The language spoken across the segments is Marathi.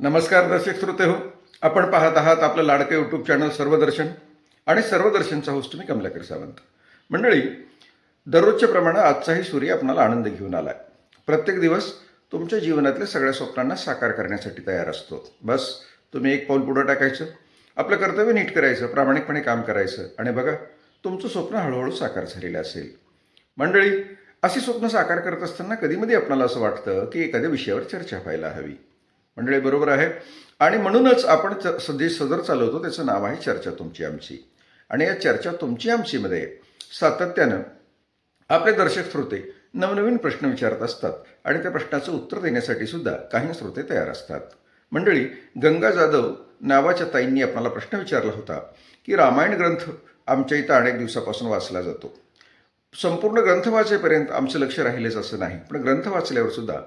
नमस्कार दर्शक श्रोते हो. आपण पाहत आहात आपलं लाडकं यूट्यूब चॅनल सर्वदर्शन आणि सर्वदर्शनचा होस्ट मी कमलाकर सावंत. मंडळी दररोजच्या प्रमाणे आजचाही सूर्य आपणाला आनंद घेऊन आलाय. प्रत्येक दिवस तुमच्या जीवनातल्या सगळ्या स्वप्नांना साकार करण्यासाठी तयार असतो. बस तुम्ही एक पाऊल पुढं टाकायचं. आपलं कर्तव्य नीट करायचं प्रामाणिकपणे काम करायचं आणि बघा तुमचं स्वप्न हळूहळू साकार झालेलं असेल. मंडळी अशी स्वप्न साकार करत असताना कधीमध्ये आपणाला असं वाटतं की एखाद्या विषयावर चर्चा व्हायला हवी. मंडळी बरोबर आहे. आणि म्हणूनच आपण च- सध्या सदर चालवतो त्याचं नाव आहे चर्चा तुमची आमची. आणि या चर्चा तुमची आमचीमध्ये सातत्यानं आपले दर्शक श्रोते नवनवीन प्रश्न विचारत असतात आणि त्या प्रश्नाचं उत्तर देण्यासाठी सुद्धा काही श्रोते तयार असतात. मंडळी गंगा जाधव नावाच्या ताईंनी आपणाला प्रश्न विचारला होता की रामायण ग्रंथ आमच्या इथं अनेक दिवसापासून वाचला जातो. संपूर्ण ग्रंथ वाचेपर्यंत आमचं लक्ष राहिलेच असं नाही. पण ग्रंथ वाचल्यावर सुद्धा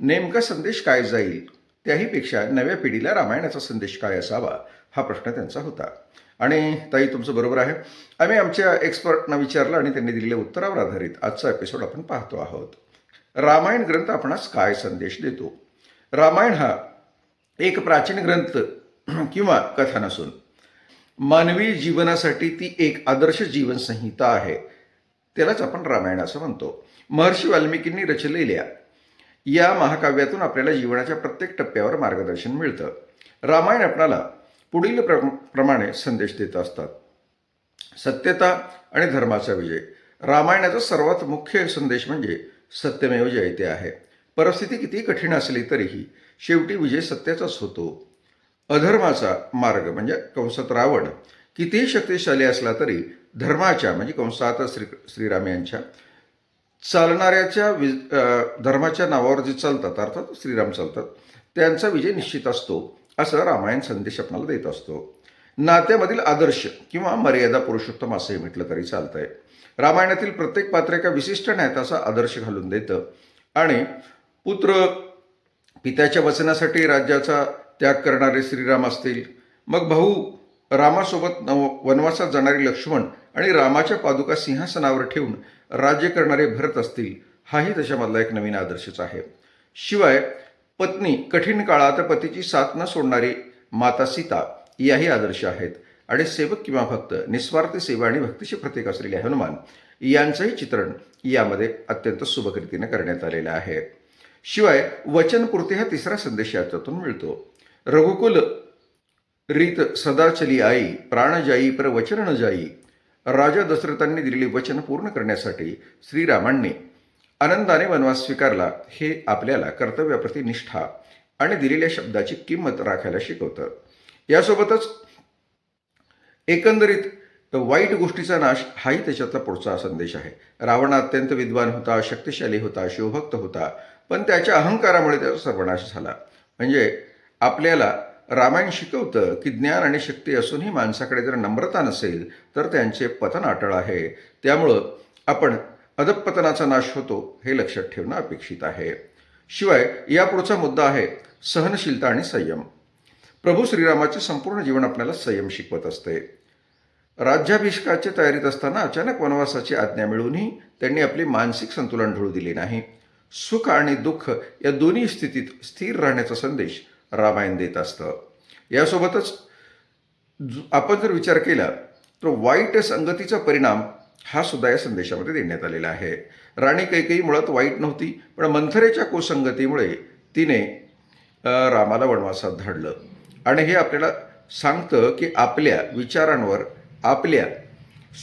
नेमका संदेश काय जाईल? त्याहीपेक्षा नव्या पिढीला रामायणाचा संदेश काय असावा हा प्रश्न त्यांचा होता. आणि ताई तुमचं बरोबर आहे. आम्ही आमच्या एक्सपर्टना विचारलं आणि त्यांनी दिलेल्या उत्तरावर आधारित आजचा एपिसोड आपण पाहतो आहोत. रामायण ग्रंथ आपणास काय संदेश देतो? रामायण हा एक प्राचीन ग्रंथ किंवा कथा नसून मानवी जीवनासाठी ती एक आदर्श जीवनसंहिता आहे. त्यालाच आपण रामायण असं म्हणतो. महर्षी वाल्मिकींनी रचलेल्या या महाकाव्यातून आपल्याला जीवनाच्या प्रत्येक टप्प्यावर मार्गदर्शन मिळतं. रामायण आपणाला पुढील प्र प्रमाणे संदेश देत असतात. सत्यता आणि धर्माचा विजय. रामायणाचा सर्वात मुख्य संदेश म्हणजे सत्यमेव जयते आहे. परिस्थिती किती कठीण असली तरीही शेवटी विजय सत्याचाच होतो. अधर्माचा मार्ग म्हणजे कंसात रावण कितीही शक्तिशाली असला तरी धर्माच्या म्हणजे कंसात श्री श्रीराम यांच्या चालणाऱ्याच्या वि धर्माच्या नावावर जे चालतात अर्थात श्रीराम चालतात त्यांचा विजय निश्चित असतो असं रामायण संदेश आपणाला देत असतो. नात्यामधील आदर्श किंवा मर्यादा पुरुषोत्तम असंही म्हटलं तरी चालतंय. रामायणातील प्रत्येक पात्र एका विशिष्ट नात्याचा आदर्श घालून देतं. आणि पुत्र पित्याच्या वचनासाठी राज्याचा त्याग करणारे श्रीराम असतील मग भाऊ रामासोबत नव वनवासात जाणारे लक्ष्मण आणि रामाच्या पादुका सिंहासनावर ठेवून राज्य करणारे भरत असतील हाही त्याच्यामधला एक नवीन आदर्शच आहे. शिवाय पत्नी कठीण काळात पतीची साथ न सोडणारी माता सीता याही आदर्श आहेत. आणि सेवक किंवा भक्त निस्वार्थ सेवा आणि भक्तीचे प्रतीक असलेले हनुमान यांचंही चित्रण यामध्ये अत्यंत सुभकरीतीने करण्यात आलेलं आहे. शिवाय वचनपूर्ती हा तिसरा संदेश याच्यातून मिळतो. रघुकुल रीत सदाचली आई प्राण जाई पर वचन न जाई राजा दशरथांनी दिलेले वचन पूर्ण करण्यासाठी श्रीरामांनी आनंदाने वनवास स्वीकारला. हे आपल्याला कर्तव्याप्रती निष्ठा आणि दिलेल्या शब्दाची किंमत राखायला शिकवतं. यासोबतच एकंदरीत वाईट गोष्टीचा नाश हाही त्याच्यातला पुढचा संदेश आहे. रावण अत्यंत विद्वान होता शक्तिशाली होता शिवभक्त होता पण त्याच्या अहंकारामुळे त्याचा सर्वनाश झाला. म्हणजे आपल्याला रामायण शिकवतं की ज्ञान आणि शक्ती असूनही माणसाकडे जर नम्रता नसेल तर त्यांचे पतन अटळ आहे. त्यामुळं आपण अधपतनाचा नाश होतो हे लक्षात ठेवणं अपेक्षित आहे. शिवाय यापुढचा मुद्दा आहे सहनशीलता आणि संयम. प्रभू श्रीरामाचे संपूर्ण जीवन आपल्याला संयम शिकवत असते. राज्याभिषेकाच्या तयारीत असताना अचानक वनवासाची आज्ञा मिळूनही त्यांनी आपली मानसिक संतुलन ढळू दिले नाही. सुख आणि दुःख या दोन्ही स्थितीत स्थिर राहण्याचा संदेश रामायण देत असतं. यासोबतच आपण जर विचार केला तर वाईट संगतीचा परिणाम हा सुद्धा या संदेशामध्ये देण्यात आलेला आहे. राणी कैकेयी मुळात वाईट नव्हती पण मंथरेच्या कुसंगतीमुळे तिने रामाला वनवासात धाडलं. आणि हे आपल्याला सांगतं की आपल्या विचारांवर आपल्या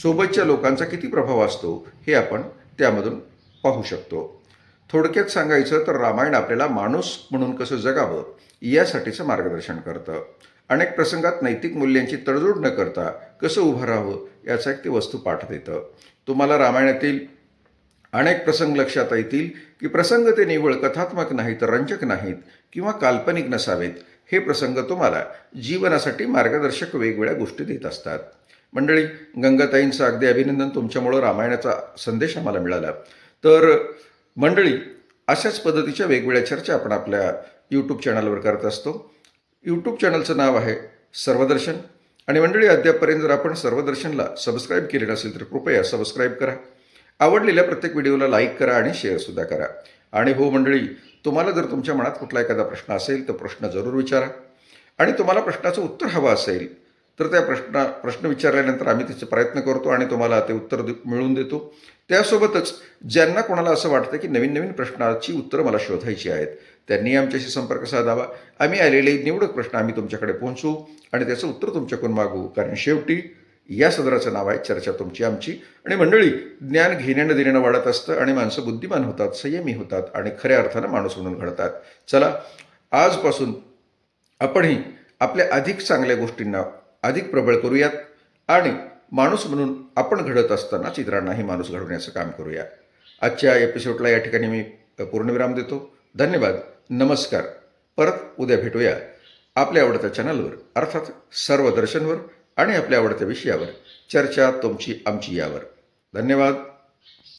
सोबतच्या लोकांचा किती प्रभाव असतो हे आपण त्यामधून पाहू शकतो. थोडक्यात सांगायचं तर रामायण आपल्याला माणूस म्हणून कसं जगावं यासाठीचं मार्गदर्शन करतं. अनेक प्रसंगात नैतिक मूल्यांची तडजोड न करता कसं उभं राहावं याचा एक ते वस्तू पाठ देतं. तुम्हाला रामायणातील अनेक प्रसंग लक्षात येतील की प्रसंग ते निव्वळ कथात्मक नाहीत रंजक नाहीत किंवा काल्पनिक नसावेत. हे प्रसंग तुम्हाला जीवनासाठी मार्गदर्शक वेगवेगळ्या गोष्टी देत असतात. मंडळी गंगाताईंचं अगदी अभिनंदन. तुमच्यामुळं रामायणाचा संदेश आम्हाला मिळाला. तर मंडळी अशाच पद्धतीच्या वेगवेगळ्या चर्चा आपण आपल्या यूट्यूब चॅनलवर करत असतो. यूट्यूब चॅनलचं नाव आहे सर्वदर्शन. आणि मंडळी अद्यापपर्यंत जर आपण सर्वदर्शनला सबस्क्राईब केले नसेल तर कृपया सबस्क्राईब करा. आवडलेल्या प्रत्येक व्हिडिओला लाईक करा आणि शेअरसुद्धा करा. आणि हो मंडळी तुम्हाला जर तुमच्या मनात कुठला एखादा प्रश्न असेल तर प्रश्न जरूर विचारा. आणि तुम्हाला प्रश्नाचं उत्तर हवं असेल तर त्या प्रश्न प्रश्न विचारल्यानंतर आम्ही त्याचे प्रयत्न करतो आणि तुम्हाला ते उत्तर दे- मिळवून देतो. त्यासोबतच ज्यांना कोणाला असं वाटतं की नवीन नवीन प्रश्नाची उत्तरं मला शोधायची आहेत त्यांनी आमच्याशी संपर्क साधावा. आम्ही आलेले निवडक प्रश्न आम्ही तुमच्याकडे पोहोचू आणि त्याचं उत्तर तुमच्याकडून मागू. कारण शेवटी या सदराचं नाव आहे चर्चा तुमची आमची. आणि मंडळी ज्ञान घेण्यानं देण्यानं वाढत असतं आणि माणसं बुद्धिमान होतात संयमी होतात आणि खऱ्या अर्थानं माणूस म्हणून घडतात. चला आजपासून आपणही आपल्या अधिक चांगल्या गोष्टींना अधिक प्रबळ करूयात आणि माणूस म्हणून आपण घडत असतानाच इतरांनाही माणूस घडवण्याचं काम करूया. आजच्या एपिसोडला या ठिकाणी मी पूर्णविराम देतो. धन्यवाद. नमस्कार. परत उद्या भेटूया आपल्या आवडत्या चॅनलवर अर्थात सर्व दर्शनवर आणि आपल्या आवडत्या विषयावर. चर्चा तुमची आमची यावर. धन्यवाद.